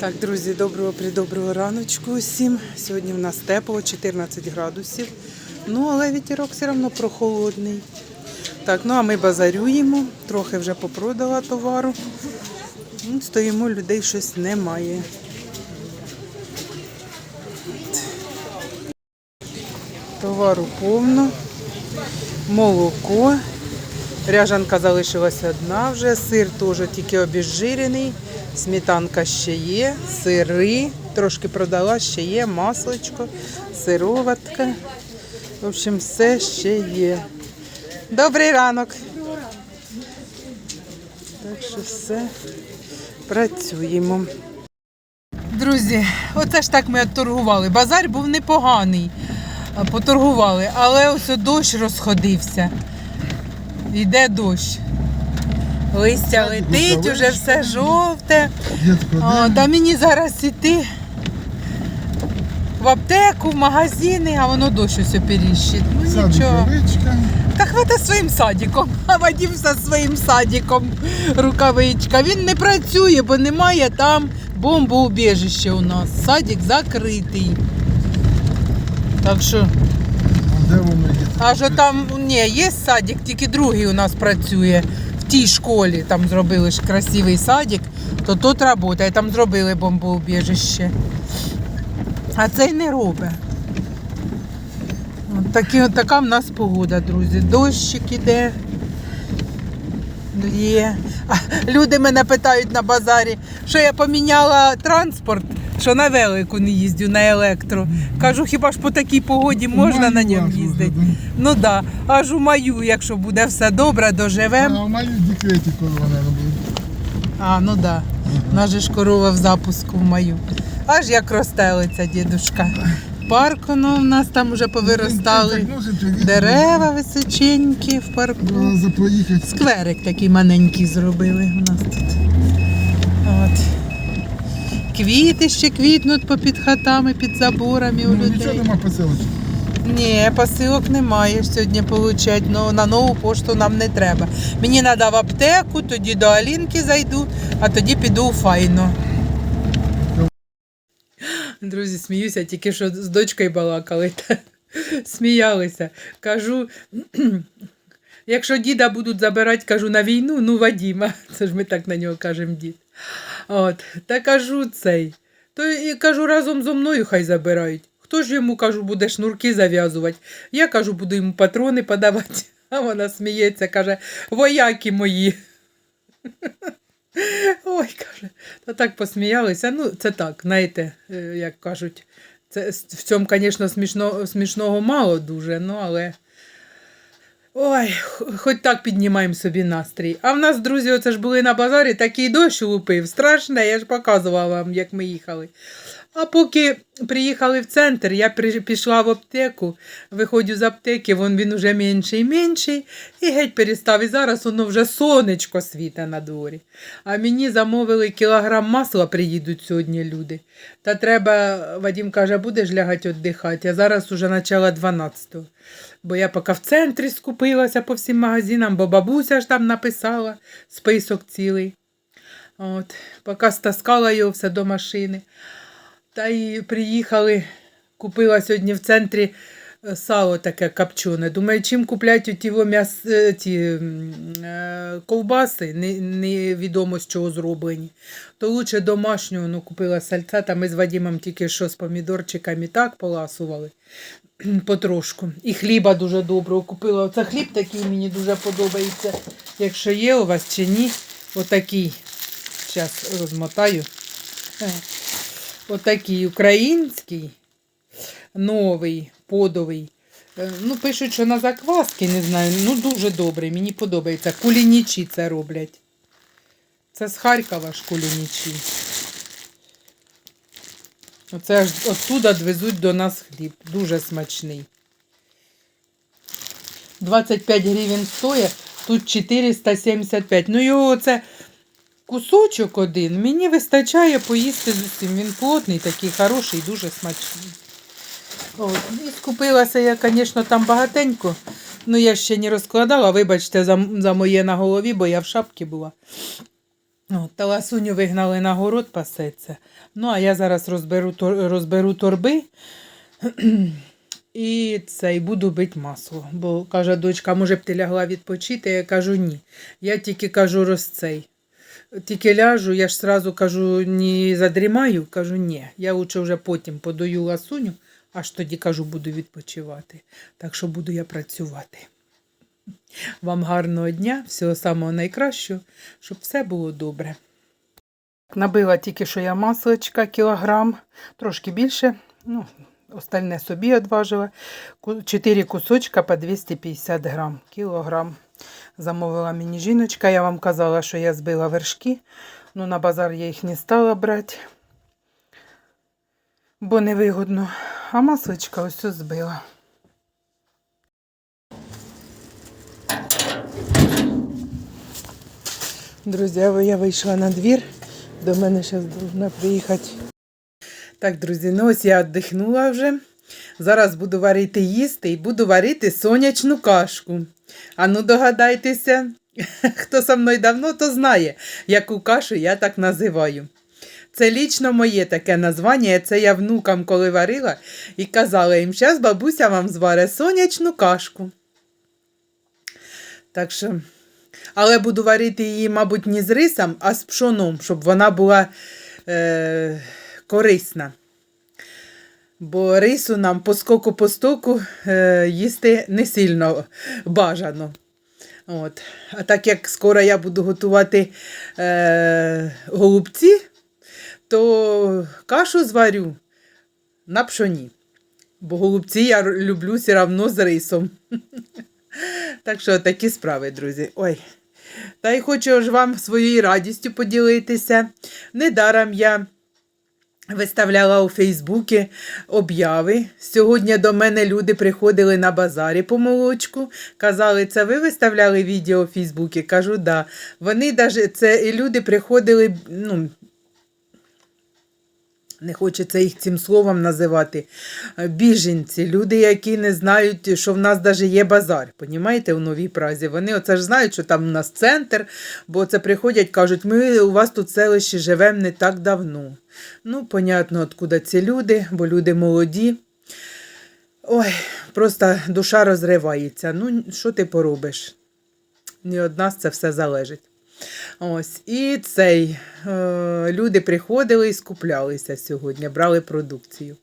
Так, друзі, доброго придоброго раночку усім. Сьогодні в нас тепло, 14 градусів. Ну, але вітерок все одно прохолодний. Так, ну а ми базарюємо, трохи вже попродала товару. Ну, Стоїмо, людей щось немає. Товару повно, молоко. Ряжанка залишилася одна вже, сир теж тільки обезжирений, сметанка ще є, сири, трошки продала, ще є, масличко, сироватка. В общем, все ще є. Добрий ранок. Так що все працюємо. Друзі, оце ж так ми торгували. Базар був непоганий. Поторгували, але ось дощ розходився. Йде дощ. Листя летить, уже все жовте. О, та мені зараз іти в аптеку, в магазини, а воно дощ ось періщить. Ну нічого. Та хвата своїм садиком. А Вадим зі своїм садиком. Рукавичка. Він не працює, бо немає там бомбоубіжище у нас. Садик закритий. Так що, аж там, ні, є садик, тільки другий у нас працює. Тій школі там зробили ж красивий садик, то тут працює, там зробили бомбоубіжище. А цей не робить. От такі, от така в нас погода, друзі. Дощик іде. Є. Люди мене питають на базарі, що я поміняла транспорт, що на велику не їздю, на електро. Кажу, хіба ж по такій погоді можна на ньому їздити? Ну так, да. аж у маю, якщо буде все добре, доживемо. А в маю декреті, коли вона робила. А, ну так. Да. Наша ж корова в запуску в маю. Аж як ростелиця, дідушка. Парк воно в нас там вже повиростали. Дерева височенькі в парку. Треба запроїхати. Скверик такий маленький зробили у нас тут. От. Квіти ще квітнуть попід хатами, під заборами у Ну, нічого людей. нема поселочки. Ні, посилок немає сьогодні получать. Ну на нову пошту нам не треба. Мені треба в аптеку, тоді до Алінки зайду, а тоді піду у файно. Друзі, сміюся, тільки що з дочкою балакали. Та сміялися. Кажу, якщо діда будуть забирати, кажу, на війну, ну Вадіма. Це ж ми так на нього кажемо дід. От, та кажу цей. То і кажу, разом зо мною хай забирають. Хто ж йому кажу, буде шнурки зав'язувати? Я кажу, буду йому патрони подавати. А вона сміється, каже, вояки мої. Ой, каже, та так посміялися. Ну, це так, знаєте, е, як кажуть, це, в цьому, звісно, смішно, смішного мало дуже, ну але. Ой, хоч так піднімаємо собі настрій. А в нас, друзі, оце ж були на базарі, такий дощ лупив. Страшне, я ж показувала вам, як ми їхали. А поки приїхали в центр, я пішла в аптеку, виходжу з аптеки, вон він уже менший і менший, і геть перестав. І зараз воно вже сонечко світе на дворі. А мені замовили кілограм масла, приїдуть сьогодні люди. Та треба, Вадим каже, будеш лягати віддихати, а зараз уже начало 12-го. Бо я поки в центрі скупилася по всім магазинам, бо бабуся ж там написала список цілий. От, поки стаскала його все до машини. Та й приїхали, купила сьогодні в центрі е, сало таке копчене. Думаю, чим куплять ті, е, ті е, ковбаси, не- невідомо з чого зроблені. То лучше домашнього ну, купила сальця, та ми з Вадимом тільки що з помідорчиками так поласували потрошку. І хліба дуже доброго купила. Оце хліб такий мені дуже подобається. Якщо є у вас чи ні, отакий. Зараз розмотаю. Отакий український, новий, подовий. Е, Ну, пишуть, що на закваски, не знаю. Ну, дуже добрий, мені подобається. Кулінічі це роблять. Це з Харкова ж кулінічі. Оце аж оттуда везуть до нас хліб. Дуже смачний. 25 гривень стоїть, тут 475. Ну, його оце кусочок один. Мені вистачає поїсти з усім. Він плотний, такий хороший, дуже смачний. От. І скупилася я, звісно, там багатенько. Ну, я ще не розкладала, вибачте, за, за моє на голові, бо я в шапці була. От, та ласуню вигнали на город пасеться. Ну, а я зараз розберу, розберу торби і це, і буду бити масло. Бо каже дочка, може б ти лягла відпочити? Я кажу, ні. Я тільки кажу розцей. Тільки ляжу, я ж сразу кажу, не задрімаю, кажу, ні. Я лучше вже потім подаю ласуню, аж тоді кажу, буду відпочивати. Так що буду я працювати. Вам гарного дня, всього самого найкращого, щоб все було добре. Набила тільки що я масличка кілограм, трошки більше. Ну, остальне собі одважила. Чотири кусочка по 250 грам. Кілограм. Замовила мені жіночка. Я вам казала, що я збила вершки. Ну, на базар я їх не стала брати, бо невигодно. А масличка ось ось збила. Друзі, я вийшла на двір. До мене зараз повинна приїхати. Так, друзі, ну ось я віддихнула вже. Зараз буду варити їсти і буду варити сонячну кашку. А ну догадайтеся, хто со мною давно, то знає, яку кашу я так називаю. Це лічно моє таке названня. Це я внукам, коли варила, і казала їм, зараз бабуся вам зваре сонячну кашку. Так що, але буду варити її, мабуть, не з рисом, а з пшоном, щоб вона була е, корисна. Бо рису нам по скоку по стоку е, їсти не сильно бажано. От. А так як скоро я буду готувати е, голубці, то кашу зварю на пшоні. Бо голубці я люблю все одно з рисом. Так що такі справи, друзі. Ой. Та й хочу ж вам своєю радістю поділитися. Недаром я виставляла у Фейсбуці обяви. Сьогодні до мене люди приходили на базарі по молочку. Казали, це ви виставляли відео у Фейсбуці? Кажу, да. Вони даже, це і люди приходили, ну, не хочеться їх цим словом називати. е, Біженці, люди, які не знають, що в нас навіть є базар. Понімаєте, у новій празі. Вони оце ж знають, що там у нас центр, бо це приходять, кажуть, ми у вас тут селищі живемо не так давно. Ну, понятно, откуда ці люди, бо люди молоді. Ой, просто душа розривається. Ну, що ти поробиш? Не од нас це все залежить. Ось, і цей е, люди приходили і скуплялися сьогодні, брали продукцію.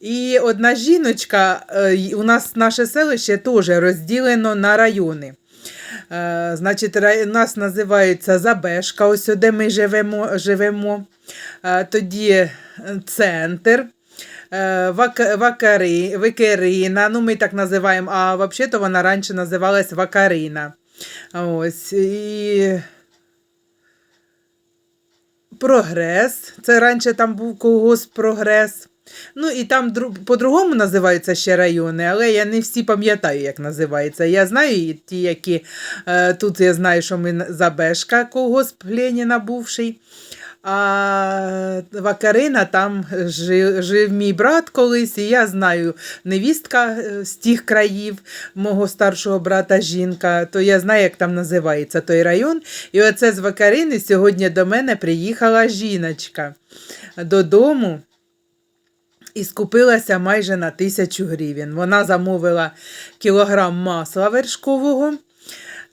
І одна жіночка, е, у нас наше селище теж розділено на райони. Е, значить, рай- нас називається Забешка, ось де ми живемо. живемо. Е, тоді е, центр. е, Вак, Вакари, Викерина, ну ми так називаємо, а взагалі вона раніше називалась Вакарина. Ось, і Прогрес. Це раніше там був колгосп Прогрес. Ну і там по-другому називаються ще райони, але я не всі пам'ятаю, як називається. Я знаю ті, які е, тут я знаю, що ми Забешка, колгосп Леніна бувший. А Вакарина там жив, жив мій брат колись, і я знаю невістка е, з тих країв мого старшого брата жінка, то я знаю, як там називається той район. І оце з Вакарини сьогодні до мене приїхала жіночка додому і скупилася майже на тисячу гривень. Вона замовила кілограм масла вершкового.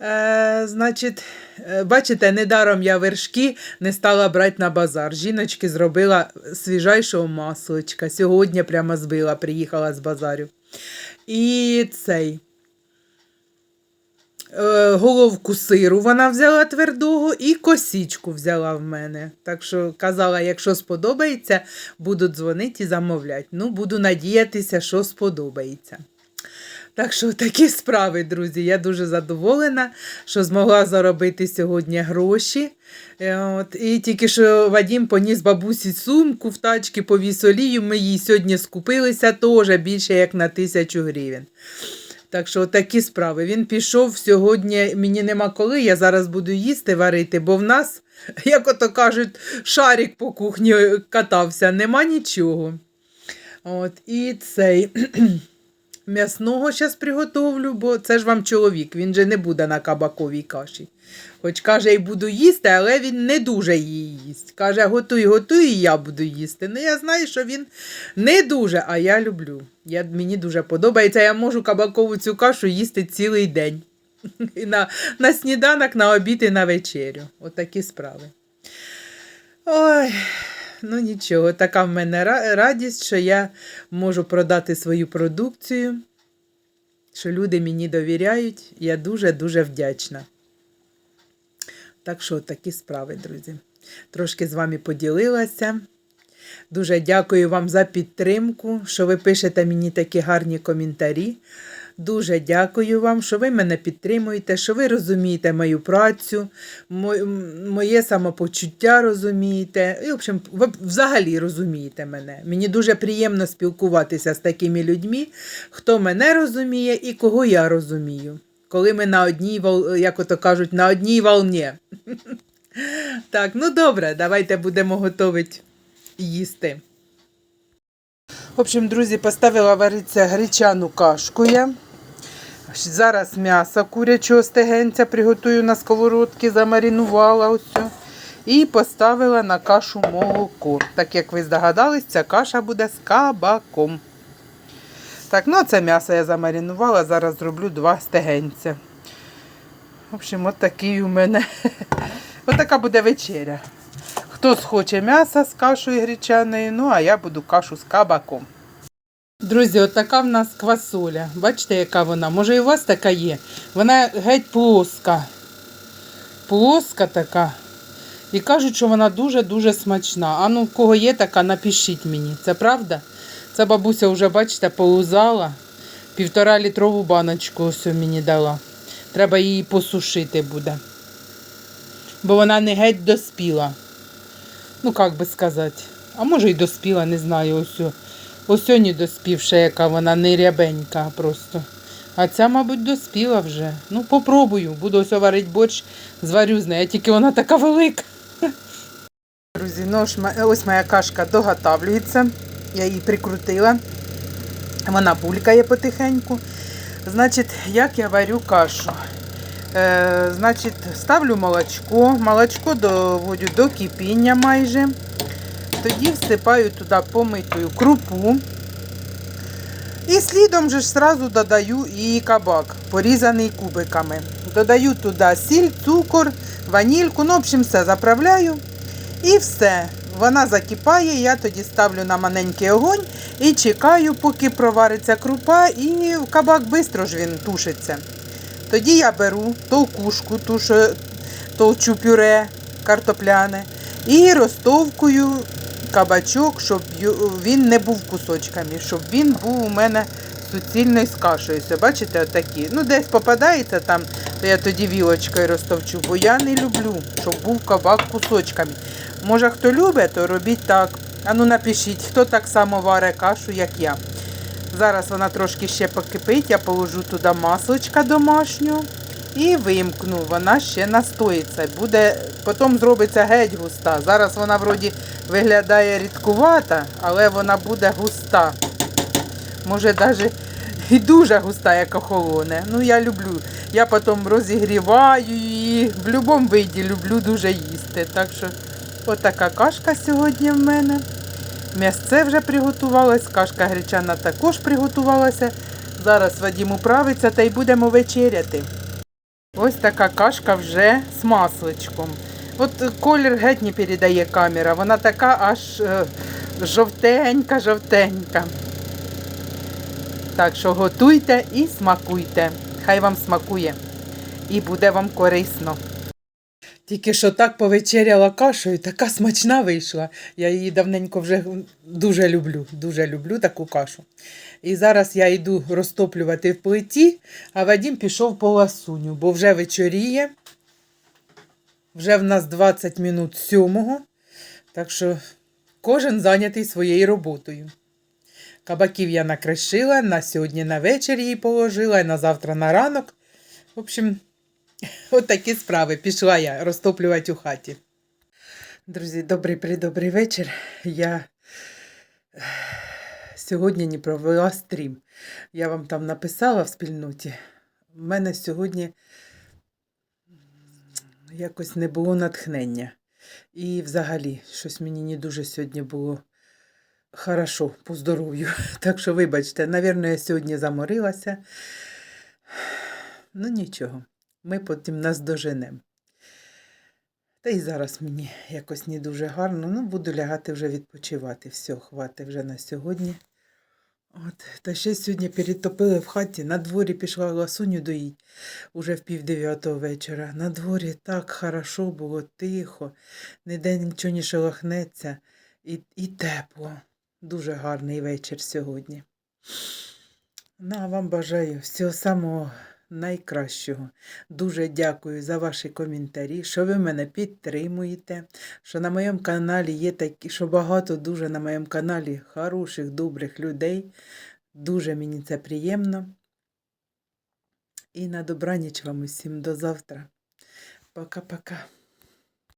Е, значить, е, бачите, недаром я вершки не стала брати на базар. Жіночки зробила свіжайшого масличка. Сьогодні прямо збила, приїхала з базарю. І цей. Е, головку сиру вона взяла твердого і косічку взяла в мене. Так що казала, якщо сподобається, буду дзвонити і замовляти. Ну, буду надіятися, що сподобається. Так що такі справи, друзі. Я дуже задоволена, що змогла заробити сьогодні гроші. Е, От, і тільки що Вадім поніс бабусі сумку в тачки повіз олію. Ми її сьогодні скупилися теж більше як на тисячу гривень. Так що такі справи. Він пішов сьогодні. Мені нема коли. Я зараз буду їсти варити, бо в нас, як ото кажуть, шарик по кухні катався, нема нічого. От, і цей. м'ясного зараз приготовлю, бо це ж вам чоловік, він же не буде на кабаковій каші. Хоч каже, і буду їсти, але він не дуже її їсть. Каже, готуй, готуй, і я буду їсти. Ну, я знаю, що він не дуже, а я люблю. Я, мені дуже подобається. Я можу кабакову цю кашу їсти цілий день. На, на сніданок, на обід і на вечерю. Отакі справи. Ой, ну нічого, така в мене радість, що я можу продати свою продукцію, що люди мені довіряють. Я дуже-дуже вдячна. Так що такі справи, друзі. Трошки з вами поділилася. Дуже дякую вам за підтримку, що ви пишете мені такі гарні коментарі. Дуже дякую вам, що ви мене підтримуєте, що ви розумієте мою працю, мо- моє самопочуття розумієте. І, в общем, ви взагалі розумієте мене. Мені дуже приємно спілкуватися з такими людьми, хто мене розуміє і кого я розумію. Коли ми на одній, як ото кажуть, на одній волні. Так, ну добре, давайте будемо готувати їсти. В общем, друзі, поставила варитися гречану кашку я. Зараз м'ясо курячого стегенця приготую на сковородці, замаринувала ось. І поставила на кашу молоко. Так як ви здогадались, ця каша буде з кабаком. Так, ну це м'ясо я замаринувала, зараз зроблю два стегенця. В общем, от такий у мене. Отака буде вечеря. Хто схоче м'яса з кашею гречаною, ну а я буду кашу з кабаком. Друзі, отака в нас квасоля. Бачите, яка вона? Може, і у вас така є. Вона геть плоска. Плоска така. І кажуть, що вона дуже-дуже смачна. А ну, в кого є така, напишіть мені. Це правда? Це бабуся вже, бачите, поузала. Півтора літрову баночку ось мені дала. Треба її посушити буде. Бо вона не геть доспіла. Ну, як би сказати. А може й доспіла, не знаю. Ось. Ось не доспівша, яка вона не рябенька просто. А ця, мабуть, доспіла вже. Ну, попробую. Буду ось варити борщ, зварю з нею, тільки вона така велика. Друзі, ну ось моя кашка доготавлюється. Я її прикрутила. Вона булькає потихеньку. Значить, як я варю кашу? Е, значить, ставлю молочко. Молочко доводю до кипіння майже. Тоді всипаю туди помитую крупу. І слідом же ж сразу додаю і кабак, порізаний кубиками. Додаю туди сіль, цукор, ванільку, ну, в общем, все заправляю. І все. Вона закипає, я тоді ставлю на маленький огонь і чекаю, поки провариться крупа, і кабак швидко ж він тушиться. Тоді я беру толкушку, ту, толчу пюре картопляне, і розтовкую кабачок, щоб він не був кусочками, щоб він був у мене суцільною з кашею. Бачите, отакі. Ну, десь попадається там, то я тоді вілочкою розтовчу, бо я не люблю, щоб був кабак кусочками. Може, хто любить, то робіть так. А ну напишіть, хто так само варить кашу, як я. Зараз вона трошки ще покипить, я положу туди масличка домашнього і вимкну. Вона ще настоїться. Буде, потім зробиться геть густа. Зараз вона вроді виглядає рідкувата, але вона буде густа. Може, навіть і дуже густа, як охолоне. Ну, я люблю. Я потім розігріваю її. В будь-якому виді люблю дуже їсти. Так що, отака кашка сьогодні в мене. М'ясце вже приготувалось, кашка гречана також приготувалася. Зараз Вадім управиться та й будемо вечеряти. Ось така кашка вже з масличком. От колір геть не передає камера, вона така аж е, жовтенька, жовтенька. Так що готуйте і смакуйте. Хай вам смакує і буде вам корисно. Тільки що так повечеряла кашею, така смачна вийшла. Я її давненько вже дуже люблю, дуже люблю таку кашу. І зараз я йду розтоплювати в плиті, а Вадім пішов по ласуню, бо вже вечоріє. Вже в нас 20 минут сьомого. Так що кожен зайнятий своєю роботою. Кабаків я накришила, на сьогодні на вечір її положила, і на завтра на ранок. В общем, от такі справи. Пішла я розтоплювати у хаті. Друзі, добрий придобрий вечір. Я сьогодні не провела стрім. Я вам там написала в спільноті. У мене сьогодні якось не було натхнення. І взагалі, щось мені не дуже сьогодні було хорошо по здоров'ю. Так що, вибачте, навірно, я сьогодні заморилася. Ну нічого, ми потім нас доженемо. Та й зараз мені якось не дуже гарно. Ну, буду лягати вже відпочивати. Все, хватить вже на сьогодні. От. Та ще сьогодні перетопили в хаті. На дворі пішла ласуню доїть уже в пів вечора. На дворі так хорошо було, тихо, ніде нічого не шелохнеться і, і тепло. Дуже гарний вечір сьогодні. Ну, а вам бажаю всього самого найкращого. Дуже дякую за ваші коментарі, що ви мене підтримуєте, що на моєму каналі є такі, що багато дуже на моєму каналі хороших, добрих людей. Дуже мені це приємно. І на добраніч вам усім до завтра. Пока-пока.